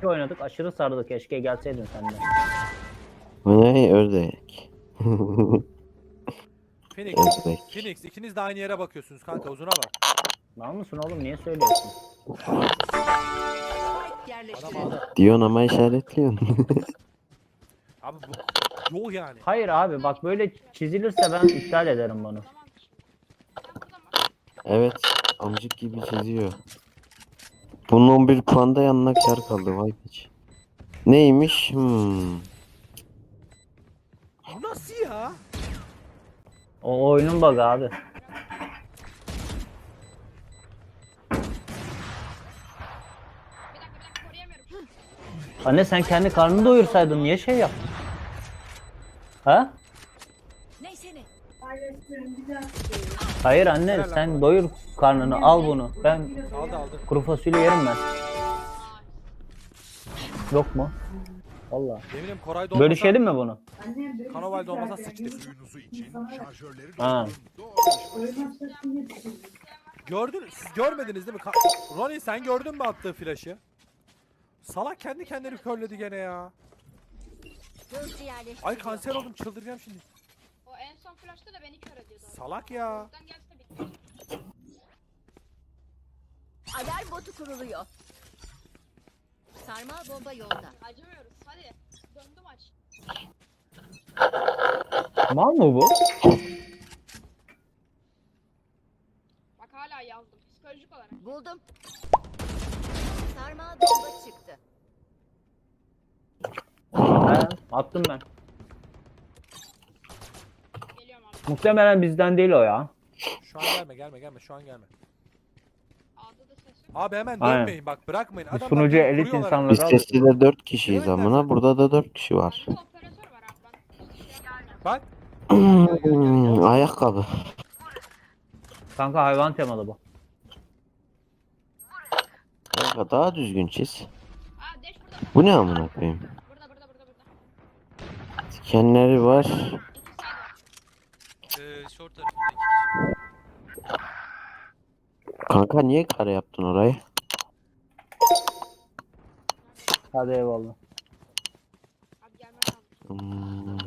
2 oynadık. Aşırı sardı. Keşke gelseydin sen de. Ne ördek? Phoenix. ördek. Phoenix ikiniz de aynı yere bakıyorsunuz kanka uzuna bak. Mal mısın oğlum? Niye söylüyorsun? Adam aldı. Diyorsun ama işaretliyorsun. Abi bu yol yani. Hayır abi bak böyle çizilirse ben iptal ederim bunu. evet. Amcık gibi çiziyor. Bunun 11 puanda yanına kar kaldı. Vay piç. Neymiş? Hmm. Nasıl ya? O oyunun bug'ı abi. Anne sen kendi karnını doyursaydın niye şey yaptın? Ha? Neyse ne. Hayır anne sen doyur karnını al bunu. Ben Aldı aldı. kuru fasulye yerim ben. Yok mu? Valla. Eminim Koray dolmasa, Bölüşelim mi bunu? Kanoval dolmasa sıçtık. Suyunuzu için şarjörleri Ha. Gördün, siz görmediniz değil mi? Ka- Ronnie sen gördün mü attığı flaşı? Salak kendi kendini körledi gene ya. Gözcü. Ay kanser oldum çıldıracağım şimdi. O en son flash'ta da beni kör ediyordu. Salak ya. Oradan gelse bitti. Alarm botu kuruluyor. Sarmal bomba yolda. Acımıyoruz. Hadi. Döndü maç. Mal mı bu? Bak hala yazdım. Psikolojik olarak. Buldum. Sarmal bomba çıktı. He, attım ben. Geliyorum abi. Muhtemelen bizden değil o ya. Şu an gelme gelme gelme şu an gelme. A'da da ses yok. Abi hemen Aynen. dönmeyin bak bırakmayın. Biz Adamlar sunucuya beni elit vuruyorlar. insanlar- Biz sesli de 4 kişiyiz Evet, amına. Burada da 4 kişi var. Operatör. Bak Hmm, ayakkabı. Kanka hayvan temalı bu. Kanka daha düzgün çiz. Aa Dash burada. Bu ne amına koyayım? Burada burada burada burada. Dikenleri var. Kanka niye kare yaptın orayı? Hadi eyvallah. Abi gelmen lazım. Hmm.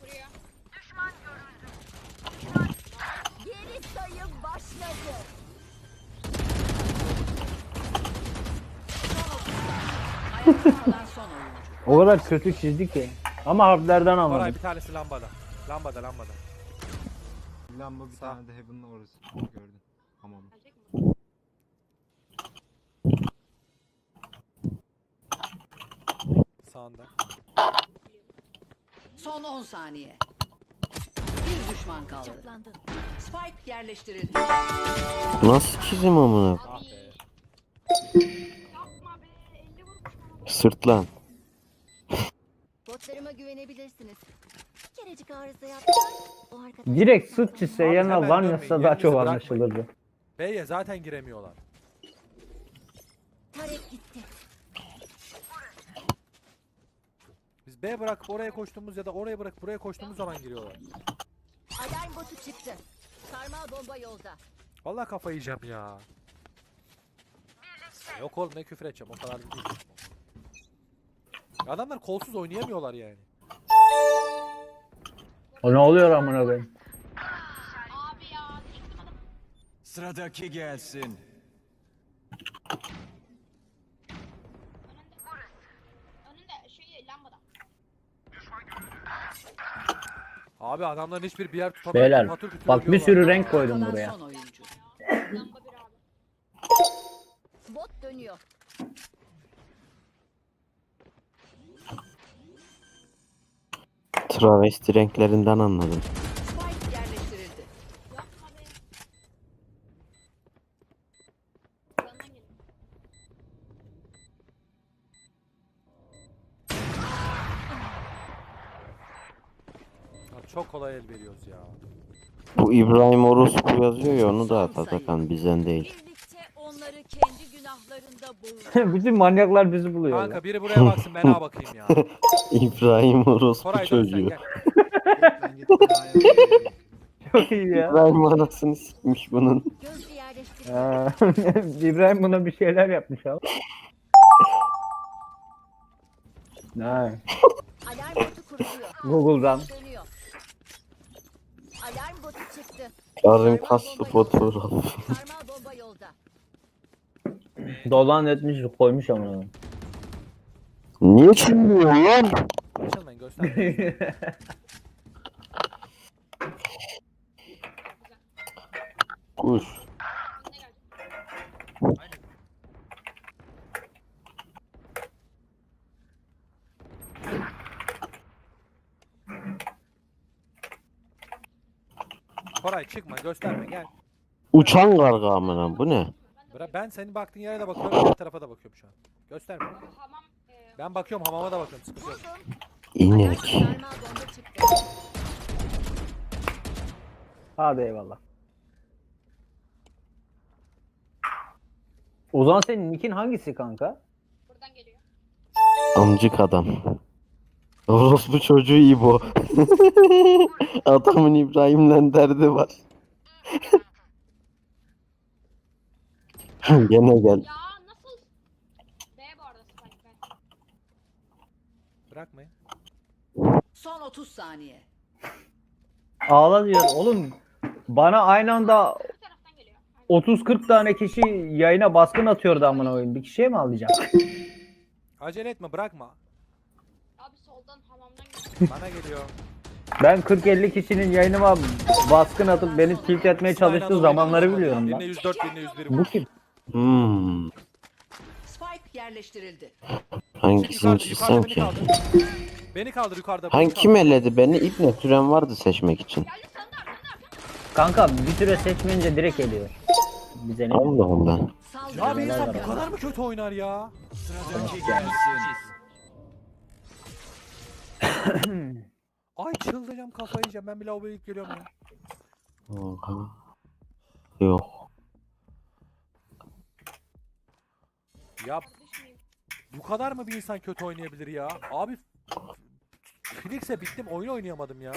Buraya. Geri sayım başladı. O kadar kötü çizdi ki. Ama harflerden Koray anladım. bir tanesi lambada. Lambada lambada. Lamba bir Sağ. tane de Heaven'la orası gördüm. Tamam. Sağında. Son 10 saniye. Bir düşman kaldı. Bıçaklandın. Spike yerleştirildi. Nasıl çizim amına? Ah Abi. be. Yapma be. 50 vurmuş bana. Sırt lan. Botlarıma güvenebilirsiniz. Bir kerecik arıza yaptılar. O arkadaş... Direkt sırt çizse Abi yerine hemen lan dönmeyin, yazsa daha yerinizi çok bırakmayın. anlaşılırdı. B'ye zaten giremiyorlar. Tarek gitti. Biz B bırakıp oraya koştuğumuz ya da oraya bırakıp buraya koştuğumuz zaman giriyorlar. Alarm botu çıktı. Sarmal bomba yolda. Vallahi kafayı yiyeceğim ya. Yok oğlum ne küfür edeceğim o kadar da değil. Adamlar kolsuz oynayamıyorlar yani. O ne oluyor amına koyayım? Sıradaki gelsin. Şey. Abi adamların hiçbir bir yer tutamıyor. Beyler bak bir sürü renk koydum Kalan buraya. son oyuncu. Bot dönüyor. Travesti renklerinden anladım. Spike yerleştirildi. Çok kolay el veriyoruz ya. Bu İbrahim Orospu yazıyor ya onu da at Atakan bizden değil. Bütün manyaklar bizi buluyor. Kanka biri buraya baksın ben ha bakayım ya. İbrahim Orospu Koray dön sen çocuğu. gel. Çok iyi ya. İbrahim anasını sikmiş bunun. İbrahim buna bir şeyler yapmış abi. Ne? Alarm botu kuruluyor. Google'dan. Dönüyor. Alarm botu çıktı. Kaslı fotoğraf. Sarmal. Dolan etmiş koymuş ama. Niye çınlıyor lan? Açılmayın göstermeyin. Kuş. Koray çıkma gösterme gel. Uçan karga amına bu ne? Bırak ben senin baktığın yere de bakıyorum diğer tarafa da bakıyorum şu an. Gösterme. Hamam. E, Ben bakıyorum hamama da bakıyorum sıkıntı yok. İnek. Sarmal bomba çıktı. Hadi eyvallah. O zaman senin nickin hangisi kanka? buradan geliyor. Amcık adam. Orospu çocuğu İbo. Adamın İbrahim'le derdi var. Gene gel. Ya nasıl? B bu arada Spike B. Bırakmayın. Son 30 saniye. Ağla diyor. Oğlum bana aynı anda Bu taraftan geliyor. Aynen. 30-40 tane kişi yayına baskın atıyordu amına koyayım. Bir kişiye mi alacağım? Acele etme bırakma. Abi soldan hamamdan geliyor. Bana geliyor. Ben 40-50 kişinin yayınıma baskın atıp beni tilt etmeye çalıştığı zamanları biliyorum Birine lan. 104 birine 101 Bu kim? Hmm. Spike yerleştirildi. Hangisini Yukarıda, çizsem beni ki? kaldır. Beni kaldır yukarıda. beni Hangi kaldır. kim elledi beni? İbne süren vardı seçmek için. Kanka bir süre seçmeyince direkt geliyor. Bize ne? Allah Allah. Ya Saldırı bir insan bu kadar mı kötü oynar ya? Sıradaki gelsin. Ay çıldıracağım kafayı yiyeceğim. Ben bir lavaboya gidip geliyorum ya. Oha. Yok. Ya bu kadar mı bir insan kötü oynayabilir ya? Abi Phoenix'e bittim oyun oynayamadım ya.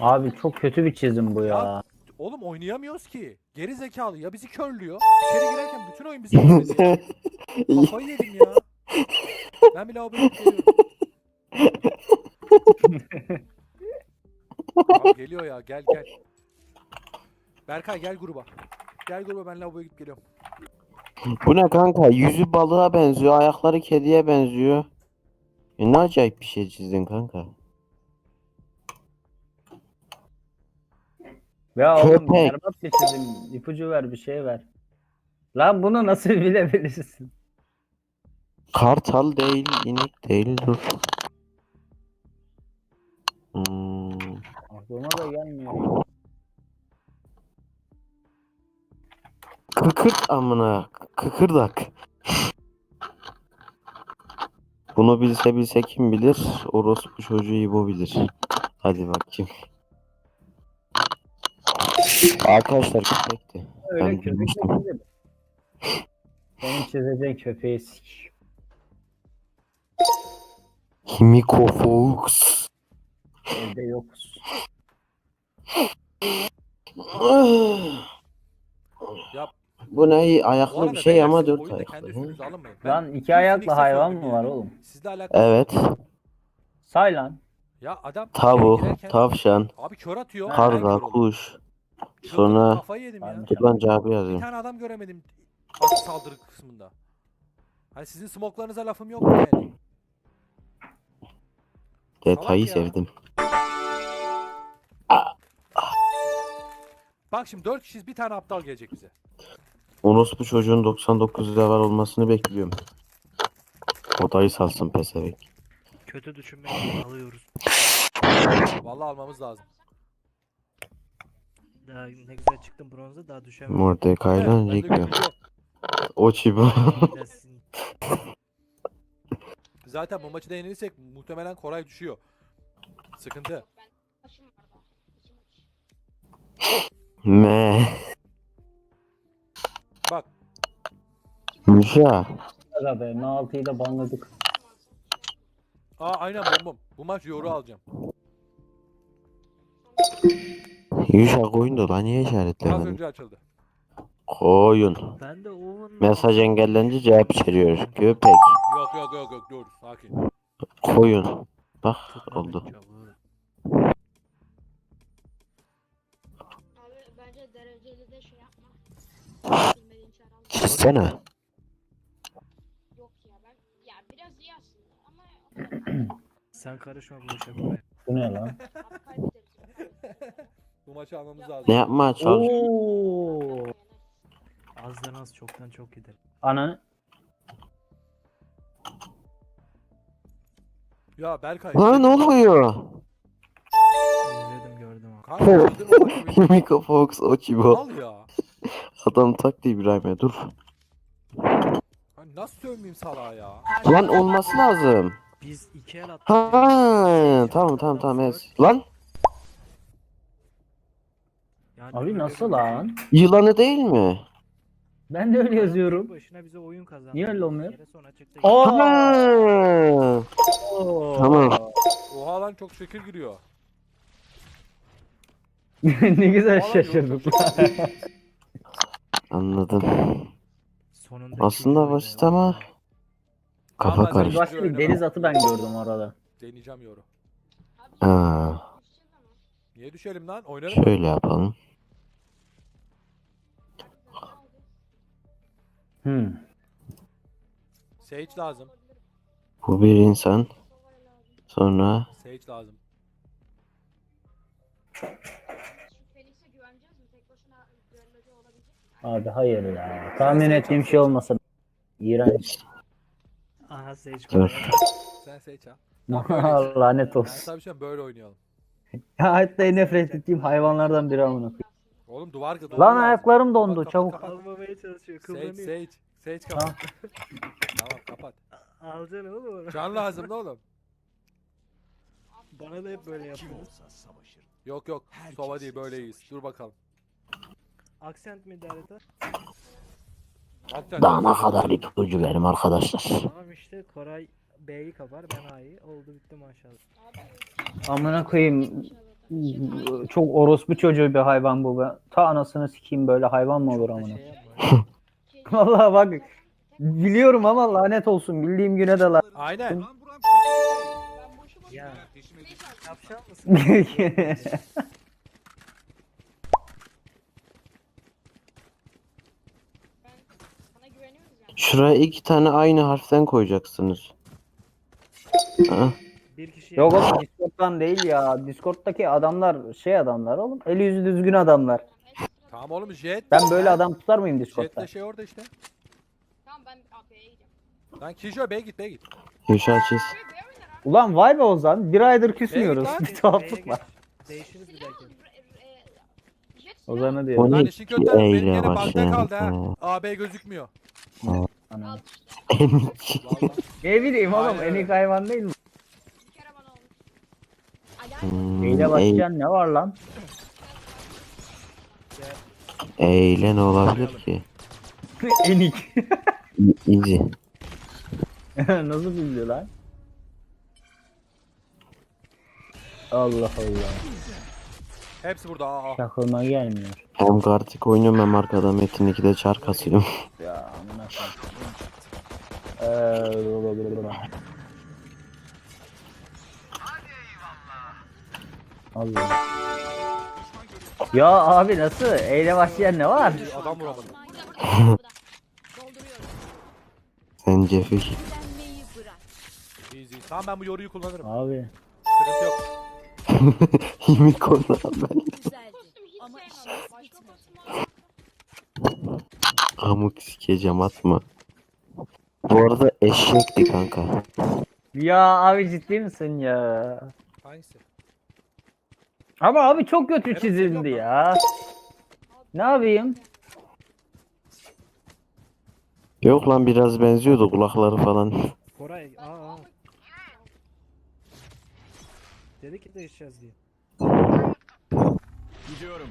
Abi çok kötü bir çizim bu ya. Oğlum oynayamıyoruz ki. Geri zekalı ya bizi körlüyor. İçeri girerken bütün oyun bizi ya. Kafayı yedim ya. Ben bir lavaboya gidip geliyorum. Abi geliyor ya gel gel. Berkay gel gruba. Gel gruba ben lavaboya gidip geliyorum. Bu ne kanka? Yüzü balığa benziyor, ayakları kediye benziyor. E ne acayip bir şey çizdin kanka. Ya oğlum Köpek. berbat çizim. İpucu ver bir şey ver. Lan bunu nasıl bilebilirsin? Kartal değil, inek değil. Dur. Hmm. Aklıma da gelmiyor. Kıkırt amına. Kıkırdak. Bunu bilse bilse kim bilir? Orospu çocuğu İbo bilir. Hadi bakayım. Arkadaşlar köpekti. Öyle Ben köpek bilmiştim. Senin çizeceğin köpeği sik. Himiko Fox. Evde yokuz. Bu ne? bu Ayaklı arada bir şey beyler, ama siz dört oyunda ayaklı. Hı? üstünüze alınmayın. Ben Lan iki ayaklı hayvan mı var ya. oğlum? Sizle alakalı. Evet. Say lan. Ya adam Tavuk, girerken- tavşan, Abi kör atıyor. ben karga, oldum. kuş. Sonra kafayı yedim ya. Ben- dur lan cevabı Bir yazayım. tane adam göremedim atı saldırı kısmında. Hani sizin smoklarınıza lafım yok mu yani? Detayı salak ya. sevdim. Bak şimdi 4 kişiyiz bir tane aptal gelecek bize. Orospu çocuğun 99 level olmasını bekliyorum. Odayı salsın pesevenk. Kötü düşünmeyi alıyoruz. Vallahi almamız lazım. Daha ne güzel çıktım bronza daha düşemem. De Rico. görüyorum. Ochibo. Gelsin. Zaten bu maçı da yenilirsek muhtemelen Koray düşüyor. Sıkıntı. Taşım var daha. İki maç. Me. Müşa. Aga be M6'yı da banladık. aa aynen bombom. Bu maç yoru alacağım. Yuşa koyun da lan niye işaretlemedin? önce açıldı. Koyun. Ben de Owen Mesaj engellenince cevap içeriyor. Köpek. Yok yok yok yok dur sakin. Koyun. Bak oldu. Abi bence dereceli de şey yapma. Bilmediğin. Çizsene. Sen karışma bu işe. Bu ne lan? Bu maçı almamız lazım. Ne yapmaya çalış? Oo. Azdan az çoktan çok gider. Ananı. Ya Berkay. Lan ne oluyor? İzledim gördüm abi. Kanka öldürme bak beni. Miko Fox Ochibo. Al ya. Adam taktı İbrahim'e dur. Hani nasıl sövmeyeyim salağa ya? Lan olması lazım. Biz iki el attık. Ha tamam tamam tamam evet. Lan Yani Abi nasıl bir- lan? yılanı değil mi? Ben de öyle yazıyorum. Başına bize oyun kazandı. Niye öyle olmuyor? Bir kere sonra çıktı. Aa! Ha. Tamam. Oha lan çok şekil giriyor. ne güzel Vallahi şaşırdık. Anladım. Sonunda Aslında basit ama kafa karıştı. Başka bir deniz atı ben gördüm orada. Deneyeceğim yoru. Ha. Niye düşelim lan? Oynarım. Şöyle yapalım. Hmm. Sage lazım. Bu bir insan. Sonra Sage lazım. Şu Felix'e güveneceğiz mi? Tek başına düellocu olabilecek mi? Abi hayır ya. Tahmin ettiğim şey olmasa. İğrenç. Aha Sage dur. Koray. Sen Sage al. Lanet Ben olsun. sana bir şey böyle oynayalım. Ya hatta en nefret ettiğim hayvanlardan biri amına koyayım. Oğlum duvar duvar Lan lazım. ayaklarım dondu çabuk. Almamaya çalışıyor. Sage Kıvranıyor. Sage. Sage kapat. tamam kapat. Alacaksın oğlum. Can lazım ne oğlum? Bana da hep böyle yapıyor. Yok yok. Sova değil böyleyiz. Dur bakalım. Aksent mi harita? Hakikaten. Daha ne kadar ipucu verim arkadaşlar. Tamam işte Koray B'yi kapar ben A'yı. Oldu bitti maşallah. Amına koyayım. Çok orospu çocuğu bir hayvan bu be. Ta anasını sikeyim böyle hayvan mı olur amına. şey yapma. Vallahi bak biliyorum ama lanet olsun bildiğim güne de la. Aynen. Ben boşu boşuna Ya yapşal mısın? Ben sana güveniyoruz yani. Şuraya iki tane aynı harften koyacaksınız. Ha, Bir kişi Yok oğlum Discord'dan değil ya. Discord'daki adamlar şey adamlar oğlum. Eli yüzü düzgün adamlar. Tamam oğlum jet. Ben böyle adam tutar mıyım Discord'da? Jetle şey orada işte. Tamam ben AP'ye gideceğim. Lan Kijo B'ye git B'ye git. Gülşah çiz. Ulan vay be Ozan. Bir aydır küsmüyoruz. Bir tuhaflık var. Değişiriz bir dahaki. Ozan'a O ne? Lan işin kötü E tarafı benim bakta başlayan, kaldı ha. ha. AB gözükmüyor. Ana. Vallahi. Ne bileyim oğlum Aynen enik hayvan değil mi? Bir kere bana olmuş. Alarm Hmm, Neyle eyle, başlayan ne var lan? eyle ne olabilir ki? enik. Easy. Nasıl bildi lan? Allah Allah. Hepsi burada. Aa. Aklıma gelmiyor. Hem Gartic oynuyorum hem arkada Metin 2'de çar kasıyorum. Ya amına koyayım. Eee, Allah. Ya abi nasıl? Eyle başlayan ne var? Adam. Dolduruyorum. Sen Cefik. Easy. Tamam ben bu yoruyu kullanırım. Abi. Sıkıntı yok. Ben. Bitmedi. kostüm al. Amık sikeceğim atma. Bu arada eşekti kanka. Ya abi ciddi misin ya? Hangisi? Ama abi çok kötü Evet, çizildi ya. Ne yapayım? Yok lan biraz benziyordu kulakları falan. Koray aa aa. Dedi ki değişeceğiz diye. Gidiyorum.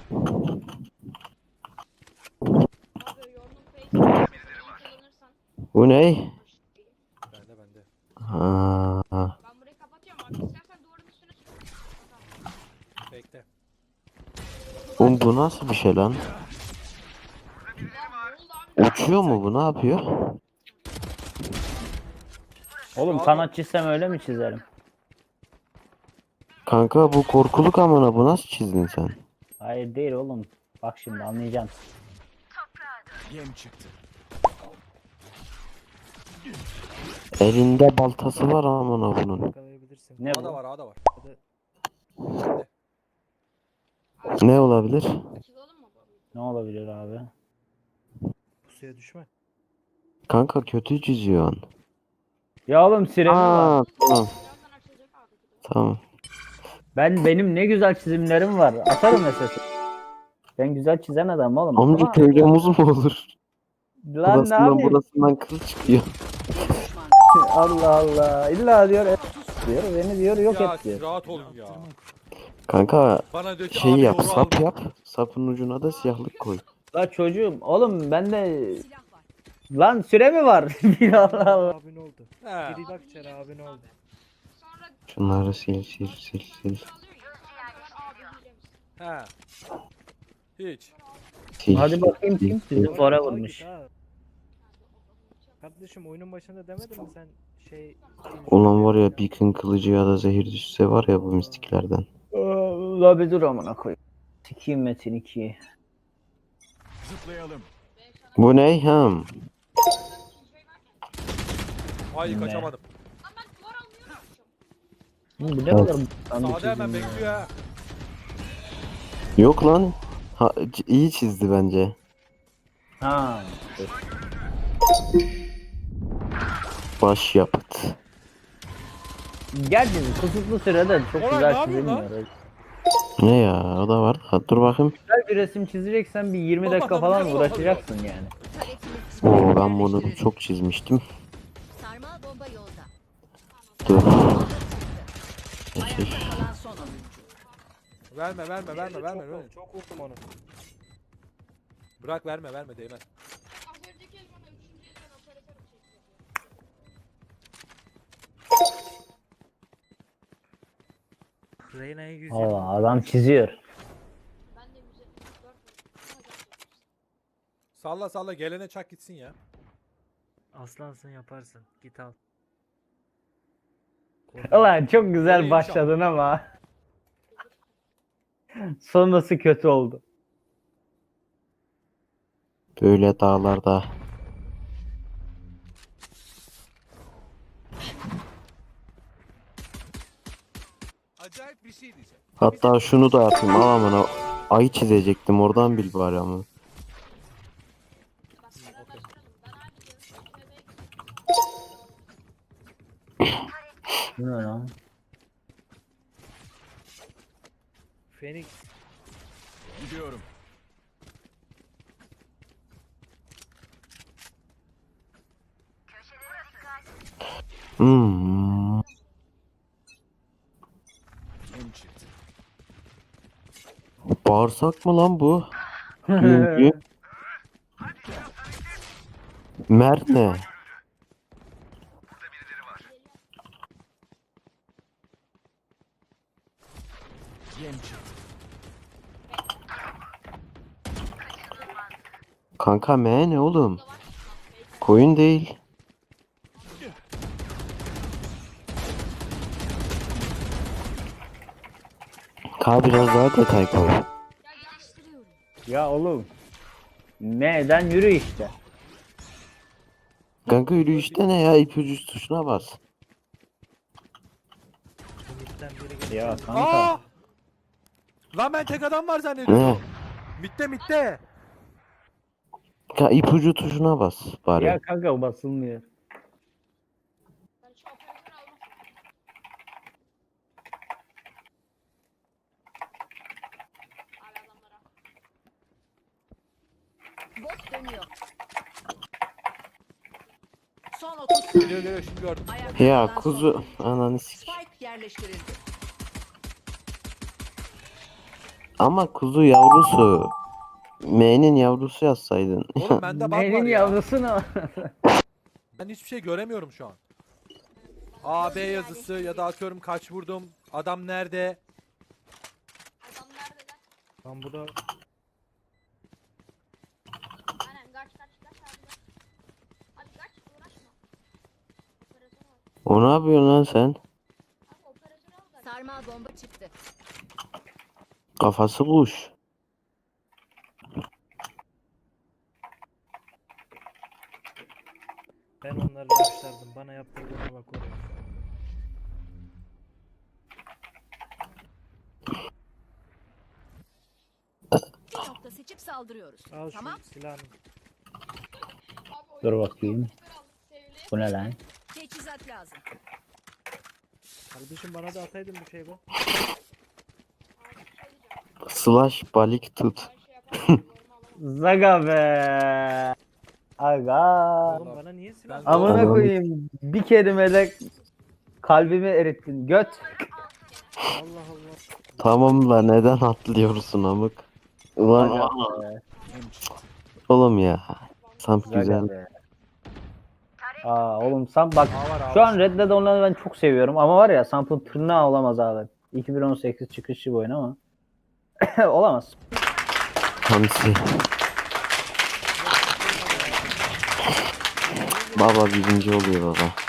Bu ne? Bende bende. Ha. Ben burayı kapatıyorum abi. İstersen duvarın üstüne. Bekle. Oğlum bu nasıl bir şey lan? Uçuyor mu bu? Ne yapıyor? Oğlum kanat çizsem öyle mi çizerim? Kanka bu korkuluk amına bu nasıl çizdin sen? Hayır değil oğlum. Bak şimdi anlayacaksın. Yem çıktı. Elinde baltası var amına bunun. Yakalayabilirsin. Ne bu? var A da var. Ne olabilir? Ne olabilir abi? Pusuya düşme. Kanka kötü çiziyorsun. Ya oğlum süremi var. Aa tamam tamam. Ben benim ne güzel çizimlerim var. Atarım mesela. Ben güzel çizen adam oğlum. Amca omuz mu olur? Lan ne Burasından yapayım? burasından kıl çıkıyor. Allah Allah. İlla diyor et diyor. Beni diyor yok ya et diyor. rahat olun ya. Kanka Bana diyor ki şey abi yap sap al. yap. Sapın ucuna da siyahlık koy. La çocuğum oğlum silah var. lan süre mi var? Allah Allah. Abin oldu. He. Biri bak içeri abin oldu. Şunları sil sil sil sil. He. Hiç. sil Hadi sil, bakayım sil, kim sil. sizi fora vurmuş. ha. Kardeşim oyunun başında demedin mi sen şey... Ulan var ya Beacon kılıcı ya da zehir düşse var ya bu mistiklerden. La bir dur amına koy. Sikiyim Metin 2'yi. Zıplayalım. Bu ne hem? Ay Ne? kaçamadım. Lan ben duvar almıyorum. Bu ne kadar bu Sağda hemen bekliyor ha. Yok lan. Ha, c- iyi çizdi bence. Ha. Baş yapıt. Gerçi kısıtlı sürede çok Oray, ne güzel yapıyorsun çizilmiyor. Ne ya o da var. Ha, dur bakayım. Güzel bir resim çizeceksen bir 20 dakika falan Oğlum, uğraşacaksın yani. Oo ben bunu çok çizmiştim. Sarmal bomba yolda. Dur. Ayakta kalan son oyuncu. Verme verme verme verme. Çok, verme. çok vurdum onu. Bırak verme verme değmez. Çekti. Reyna'yı 100 Allah adam çiziyor. Salla salla gelene çak gitsin ya. Aslansın yaparsın. Git al. Ulan çok güzel başladın ama. Sonrası kötü oldu. Böyle dağlarda. Acayip bir şey diyeceğim. Hatta şunu da yapayım. Al amına. Ay çizecektim oradan bil bari ama. Bu ne lan? Phoenix. Gidiyorum. Hmm. Bağırsak mı lan bu? Mert ne? Yem çıktı. Kanka M ne oğlum? Koyun değil. Ka biraz daha detay koy. Ya oğlum. Neden yürü işte. Kanka yürüyüşte ne ya? İpucu tuşuna bas. Mid'den biri geldi. Ya kanka. Aa! Lan ben tek adam var zannediyorum. Ne? Mitte mitte. Ka ipucu tuşuna bas bari. Ya kanka basılmıyor. Bot dönüyor. Son 30 Geliyor saniye. geliyor şimdi gördüm. Ayakta Ya kalan son kuzu ananı sik. Spike yerleştirildi. Ama kuzu yavrusu. M'nin yavrusu yazsaydın. Oğlum bende bug yavrusu ne? Ben hiçbir şey göremiyorum şu an. A, B yazısı ya da atıyorum kaç vurdum. Adam nerede? Adam nerede lan? Lan bu O ne yapıyorsun lan sen? Abi. Sarmal bomba çıktı. Kafası kuş. Yaptırdığına bak oraya. Bir nokta seçip saldırıyoruz. Al şu Tamam. silahını. Dur bakayım. Bu ne lan? Teçhizat lazım. Kardeşim bana da ataydın bir şey bu. Slash balık tut. Zaga be. Aga. Oğlum bana niye silah? Amına koyayım. Bir kelimede kalbimi erittin. Göt. Allah Allah. Tamam da neden atlıyorsun amık? Ulan be. Oğlum ya. Samp güzel. be. Aa oğlum Sam bak A var, A şu an Red Dead Online'ı ben çok seviyorum ama var ya Samp'ın tırnağı olamaz abi. 2018 çıkışlı bu oyun ama. olamaz. Hamsi. Baba birinci oluyor baba.